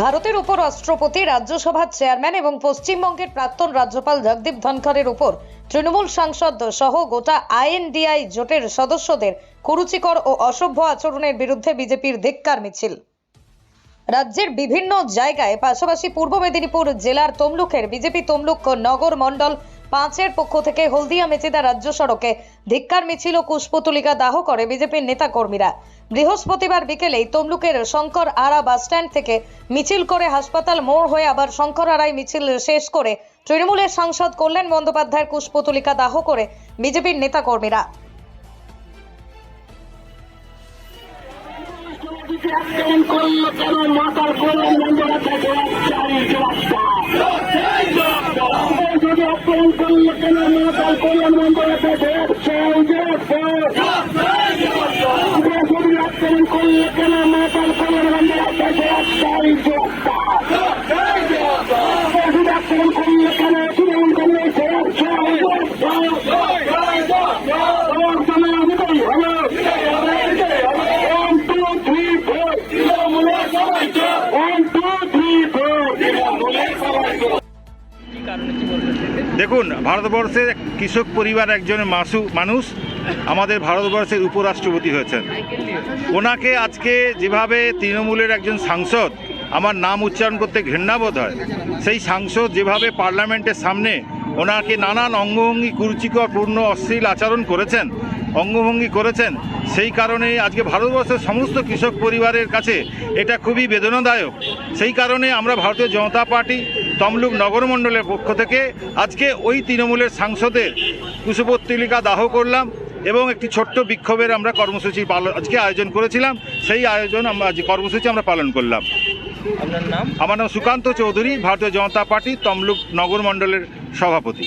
ভারতের উপর রাষ্ট্রপতি রাজ্যসভার চেয়ারম্যান এবং পশ্চিমবঙ্গের প্রাক্তন রাজ্যপাল জগদীপ ধনখড়ের উপর তৃণমূল সাংসদ সহ গোটা আইএনডিআই জোটের সদস্যদের কুরুচিকর ও অসভ্য আচরণের বিরুদ্ধে বিজেপির ধিক্কার মিছিল। রাজ্যের বিভিন্ন জায়গায়, পাশাপাশি পূর্ব মেদিনীপুর জেলার তমলুকের বিজেপি তমলুক নগর মণ্ডল পাঁচের পক্ষ থেকে হলদিয়া মেচেদা রাজ্য সড়কে ধিক্কার মিছিল ও কুশপুতলিকা দাহ করে বিজেপির নেতাকর্মীরা। বৃহস্পতিবার বিকেলেই তমলুকের শঙ্কর আড়া বাসস্ট্যান্ড থেকে মিছিল করে হাসপাতাল মোড় হয়ে আবার শঙ্কর আড়াই মিছিল শেষ করে তৃণমূলের সাংসদ কল্যাণ বন্দ্যোপাধ্যায়ের কুশপুতলিকা দাহ করে বিজেপির নেতাকর্মীরা। আক্রমণ করল কেন মাতার গোলাম রাস্তা যদি আক্রমণ করল কেন মাতার গোলাম থেকে যদি আক্রমণ করল কেন মাতার গোলাম বন্ধুরা দেখুন, ভারতবর্ষের কৃষক পরিবার একজন মাসু মানুষ, আমাদের ভারতবর্ষের উপরাষ্ট্রপতি হয়েছেন। ওনাকে আজকে যেভাবে তৃণমূলের একজন সাংসদ আমার নাম উচ্চারণ করতে ঘৃণাবোধ হয়, সেই সাংসদ যেভাবে পার্লামেন্টের সামনে ওনাকে নানান অঙ্গভঙ্গি, কুরুচিকর, পূর্ণ, অশ্লীল আচরণ করেছেন, অঙ্গভঙ্গি করেছেন, সেই কারণে আজকে ভারতবর্ষের সমস্ত কৃষক পরিবারের কাছে এটা খুবই বেদনাদায়ক। সেই কারণে আমরা ভারতীয় জনতা পার্টি তমলুক নগরমণ্ডলের পক্ষ থেকে আজকে ওই তৃণমূলের সাংসদের কুশপত্রিকা দাহ করলাম এবং একটি ছোট্ট বিক্ষোভের আমরা কর্মসূচি পালন আজকে আয়োজন করেছিলাম। সেই আয়োজন আমরা আজ কর্মসূচি আমরা পালন করলাম। আপনার নাম? আমার নাম সুকান্ত চৌধুরী ভারতীয় জনতা পার্টি তমলুক নগরমণ্ডলের সভাপতি।